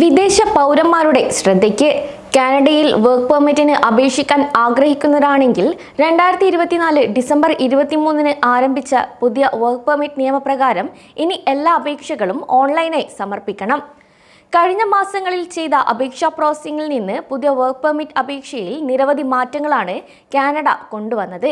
വിദേശ പൗരന്മാരുടെ ശ്രദ്ധയ്ക്ക് കാനഡയിൽ വർക്ക് പെർമിറ്റിന് അപേക്ഷിക്കാൻ ആഗ്രഹിക്കുന്നവരാണെങ്കിൽ രണ്ടായിരത്തി ഇരുപത്തിനാല് ഡിസംബർ ഇരുപത്തിമൂന്നിന് ആരംഭിച്ച പുതിയ വർക്ക് പെർമിറ്റ് നിയമപ്രകാരം ഇനി എല്ലാ അപേക്ഷകളും ഓൺലൈനായി സമർപ്പിക്കണം. കഴിഞ്ഞ മാസങ്ങളിൽ ചെയ്ത അപേക്ഷാ പ്രോസസ്സിംഗിൽ നിന്ന് പുതിയ വർക്ക് പെർമിറ്റ് അപേക്ഷയിൽ നിരവധി മാറ്റങ്ങളാണ് കാനഡ കൊണ്ടുവന്നത്.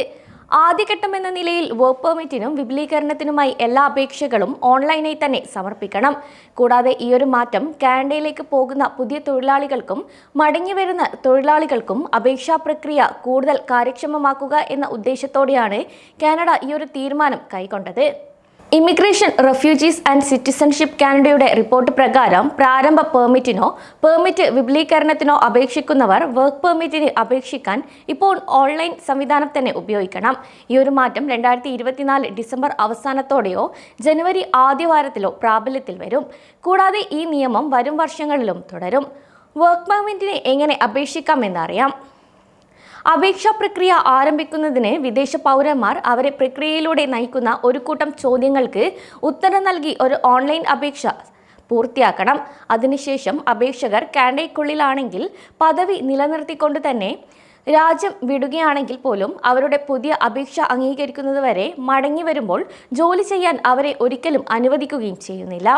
ആദ്യഘട്ടം എന്ന നിലയിൽ വർക്ക് പെർമിറ്റിനും വിപുലീകരണത്തിനുമായി എല്ലാ അപേക്ഷകളും ഓൺലൈനായി തന്നെ സമർപ്പിക്കണം. കൂടാതെ ഈയൊരു മാറ്റം കാനഡയിലേക്ക് പോകുന്ന പുതിയ തൊഴിലാളികൾക്കും മടങ്ങിവരുന്ന തൊഴിലാളികൾക്കും അപേക്ഷാ പ്രക്രിയ കൂടുതൽ കാര്യക്ഷമമാക്കുക എന്ന ഉദ്ദേശത്തോടെയാണ് കാനഡ ഈയൊരു തീരുമാനം കൈക്കൊണ്ടത്. ഇമിഗ്രേഷൻ റെഫ്യൂജീസ് ആൻഡ് സിറ്റിസൺഷിപ്പ് കാനഡയുടെ റിപ്പോർട്ട് പ്രകാരം പ്രാരംഭ പെർമിറ്റിനോ പെർമിറ്റ് വിപുലീകരണത്തിനോ അപേക്ഷിക്കുന്നവർ വർക്ക് പെർമിറ്റിന് അപേക്ഷിക്കാൻ ഇപ്പോൾ ഓൺലൈൻ സംവിധാനം തന്നെ ഉപയോഗിക്കണം. ഈ ഒരു മാറ്റം രണ്ടായിരത്തി ഇരുപത്തിനാല് ഡിസംബർ അവസാനത്തോടെയോ ജനുവരി ആദ്യവാരത്തിലോ പ്രാബല്യത്തിൽ വരും. കൂടാതെ ഈ നിയമം വരും വർഷങ്ങളിലും തുടരും. വർക്ക് പെർമിറ്റിന് എങ്ങനെ അപേക്ഷിക്കാമെന്നറിയാം അപേക്ഷാ പ്രക്രിയ ആരംഭിക്കുന്നതിന് വിദേശ പൗരന്മാർ അവരെ പ്രക്രിയയിലൂടെ നയിക്കുന്ന ഒരു കൂട്ടം ചോദ്യങ്ങൾക്ക് ഉത്തരം നൽകി ഒരു ഓൺലൈൻ അപേക്ഷ പൂർത്തിയാക്കണം. അതിനുശേഷം അപേക്ഷകർ കാനഡയ്ക്കുള്ളിലാണെങ്കിൽ പദവി നിലനിർത്തിക്കൊണ്ട് തന്നെ രാജ്യം വിടുകയാണെങ്കിൽ പോലും അവരുടെ പുതിയ അപേക്ഷ അംഗീകരിക്കുന്നതുവരെ മടങ്ങി വരുമ്പോൾ ജോലി ചെയ്യാൻ അവരെ ഒരിക്കലും അനുവദിക്കുകയും ചെയ്യുന്നില്ല.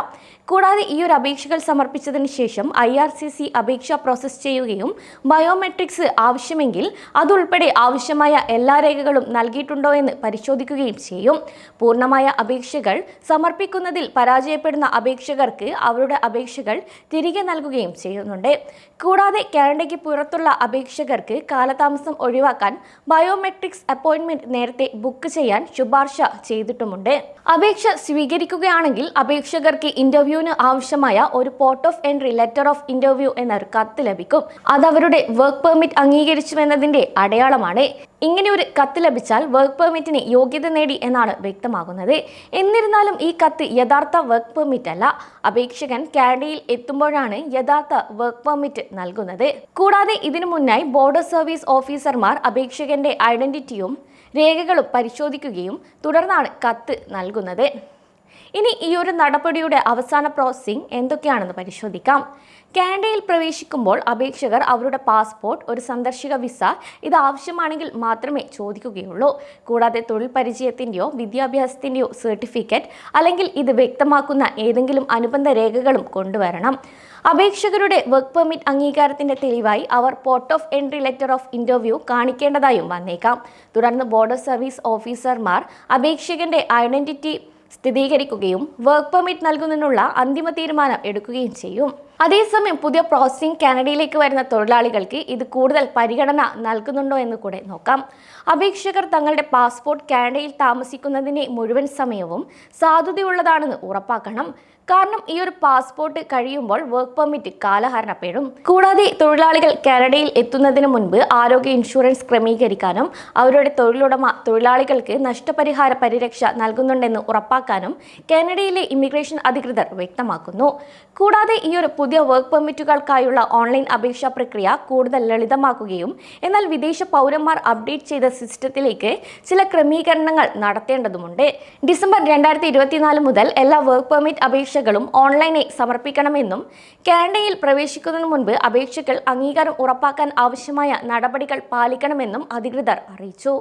കൂടാതെ ഈ ഒരു അപേക്ഷകൾ സമർപ്പിച്ചതിന് ശേഷം ഐ ആർ സി സി അപേക്ഷ പ്രോസസ്സ് ചെയ്യുകയും ബയോമെട്രിക്സ് ആവശ്യമെങ്കിൽ അതുൾപ്പെടെ ആവശ്യമായ എല്ലാ രേഖകളും നൽകിയിട്ടുണ്ടോ എന്ന് പരിശോധിക്കുകയും ചെയ്യും. പൂർണമായ അപേക്ഷകൾ സമർപ്പിക്കുന്നതിൽ പരാജയപ്പെടുന്ന അപേക്ഷകർക്ക് അവരുടെ അപേക്ഷകൾ തിരികെ നൽകുകയും ചെയ്യുന്നുണ്ട്. കൂടാതെ കാനഡയ്ക്ക് പുറത്തുള്ള അപേക്ഷകർക്ക് കാലതാമസം ഒഴിവാക്കാൻ ബയോമെട്രിക്സ് അപ്പോയിന്റ്മെന്റ് നേരത്തെ ബുക്ക് ചെയ്യാൻ ശുപാർശ ചെയ്തിട്ടുമുണ്ട്. അപേക്ഷ സ്വീകരിക്കുകയാണെങ്കിൽ അപേക്ഷകർക്ക് ഇന്റർവ്യൂവിന് ആവശ്യമായ ഒരു port of entry letter of interview എന്നൊരു കത്ത് ലഭിക്കും. അത് അവരുടെ വർക്ക് പെർമിറ്റ് അംഗീകരിച്ചുവെന്നതിന്റെ അടയാളമാണ്. ഇങ്ങനെ ഒരു കത്ത് ലഭിച്ചാൽ വർക്ക് പെർമിറ്റിന് യോഗ്യത നേടി എന്നാണ് വ്യക്തമാകുന്നത്. എന്നിരുന്നാലും ഈ കത്ത് യഥാർത്ഥ വർക്ക് പെർമിറ്റ് അല്ല. അപേക്ഷകൻ കാനഡയിൽ എത്തുമ്പോഴാണ് യഥാർത്ഥ വർക്ക് പെർമിറ്റ് നൽകുന്നത്. കൂടാതെ ഇതിനു മുന്നായി ബോർഡർ സർവീസ് ഓഫീസർമാർ അപേക്ഷകന്റെ ഐഡന്റിറ്റിയും രേഖകളും പരിശോധിക്കുകയും തുടർന്നാണ് കത്ത് നൽകുന്നത്. ഇനി ഈ ഒരു നടപടിയുടെ അവസാന പ്രോസസ്സിംഗ് എന്തൊക്കെയാണെന്ന് പരിശോധിക്കാം. കാനഡയിൽ പ്രവേശിക്കുമ്പോൾ അപേക്ഷകർ അവരുടെ പാസ്പോർട്ട് ഒരു സന്ദർശക വിസ ഇത് ആവശ്യമാണെങ്കിൽ മാത്രമേ ചോദിക്കുകയുള്ളൂ. കൂടാതെ തൊഴിൽ പരിചയത്തിന്റെയോ വിദ്യാഭ്യാസത്തിന്റെയോ സർട്ടിഫിക്കറ്റ് അല്ലെങ്കിൽ ഇത് വ്യക്തമാക്കുന്ന ഏതെങ്കിലും അനുബന്ധ രേഖകളും കൊണ്ടുവരണം. അപേക്ഷകരുടെ വർക്ക് പെർമിറ്റ് അംഗീകാരത്തിന്റെ തെളിവായി അവർ port of entry letter of interview കാണിക്കേണ്ടതായും വന്നേക്കാം. തുടർന്ന് ബോർഡർ സർവീസ് ഓഫീസർമാർ അപേക്ഷകന്റെ ഐഡന്റിറ്റി സ്ഥിരീകരിക്കുകയും വർക്ക് പെർമിറ്റ് നൽകുന്നതിനുള്ള അന്തിമ തീരുമാനം എടുക്കുകയും ചെയ്യും. അതേസമയം പുതിയ പ്രോസസ്സിംഗ് കാനഡയിലേക്ക് വരുന്ന തൊഴിലാളികൾക്ക് ഇത് കൂടുതൽ പരിഗണന നൽകുന്നുണ്ടോ എന്ന് കൂടെ നോക്കാം. അപേക്ഷകർ തങ്ങളുടെ പാസ്പോർട്ട് കാനഡയിൽ താമസിക്കുന്നതിന്റെ മുഴുവൻ സമയവും സാധുതയുള്ളതാണെന്ന് ഉറപ്പാക്കണം. കാരണം ഈ ഒരു പാസ്പോർട്ട് കഴിയുമ്പോൾ വർക്ക് പെർമിറ്റ് കാലഹരണപ്പെടും. കൂടാതെ തൊഴിലാളികൾ കാനഡയിൽ എത്തുന്നതിന് മുൻപ് ആരോഗ്യ ഇൻഷുറൻസ് ക്രമീകരിക്കാനും അവരുടെ തൊഴിലുടമ തൊഴിലാളികൾക്ക് നഷ്ടപരിഹാര പരിരക്ഷ നൽകുന്നുണ്ടെന്ന് ഉറപ്പാക്കാനും കാനഡയിലെ ഇമിഗ്രേഷൻ അധികൃതർ വ്യക്തമാക്കുന്നു. കൂടാതെ ഈ ഒരു പുതിയ വർക്ക് പെർമിറ്റുകൾക്കായുള്ള ഓൺലൈൻ അപേക്ഷാ പ്രക്രിയ കൂടുതൽ ലളിതമാക്കുകയും എന്നാൽ വിദേശ പൗരന്മാർ അപ്ഡേറ്റ് ചെയ്ത സിസ്റ്റത്തിലേക്ക് ചില ക്രമീകരണങ്ങൾ നടത്തേണ്ടതുണ്ട് ഡിസംബർ രണ്ടായിരത്തി ഇരുപത്തിനാല് മുതൽ എല്ലാ വർക്ക് പെർമിറ്റ് അപേക്ഷകളും ഓൺലൈനായി സമർപ്പിക്കണമെന്നും കാനഡയിൽ പ്രവേശിക്കുന്നതിന് മുൻപ് അപേക്ഷകൾ അംഗീകാരം ഉറപ്പാക്കാൻ ആവശ്യമായ നടപടികൾ പാലിക്കണമെന്നും അധികൃതർ അറിയിച്ചു.